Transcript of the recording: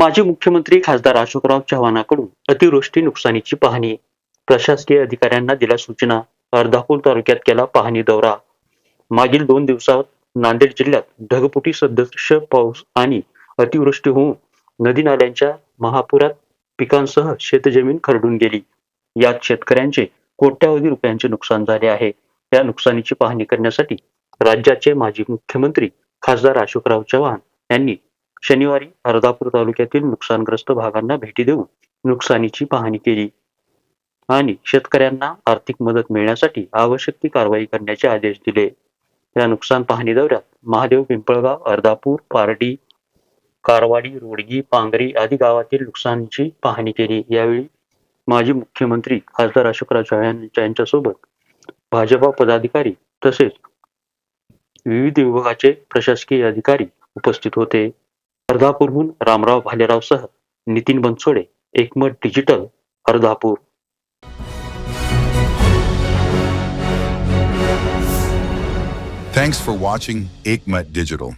माजी मुख्यमंत्री खासदार अशोकराव चव्हाणाकडून अतिवृष्टी नुकसानीची पाहणी. प्रशासकीय अधिकाऱ्यांना दिल्या सूचना. अर्धापूर तालुक्यात केला पाहणी दौरा. मागील दोन दिवसात नांदेड जिल्ह्यात ढगपुटी सदृश्य पाऊस आणि अतिवृष्टी होऊन नदी नाल्यांच्या महापुरात पिकांसह शेतजमीन खरडून गेली. यात शेतकऱ्यांचे कोट्यावधी रुपयांचे नुकसान झाले आहे. या नुकसानीची पाहणी करण्यासाठी राज्याचे माजी मुख्यमंत्री खासदार अशोकराव चव्हाण यांनी शनिवारी अर्धापूर तालुक्यातील नुकसानग्रस्त भागांना भेटी देऊन नुकसानीची पाहणी केली. आणि शेतकऱ्यांना आर्थिक मदत मिळण्यासाठी आवश्यक ती कारवाई करण्याचे आदेश दिले. या नुकसान पाहणी दौऱ्यात महादेव पिंपळगाव अर्धापूर पारडी कारवाडी रोडगी पांगरी आदी गावातील नुकसानीची पाहणी केली. यावेळी माजी मुख्यमंत्री खासदार अशोकराव चव्हाण यांच्यासोबत भाजपा पदाधिकारी तसेच विविध विभागाचे प्रशासकीय अधिकारी उपस्थित होते. अर्धापूरहून Ramrao भालेरावसह Nitin Bansode Ekmat digital Ardhapur Thanks for watching Aikmat Digital.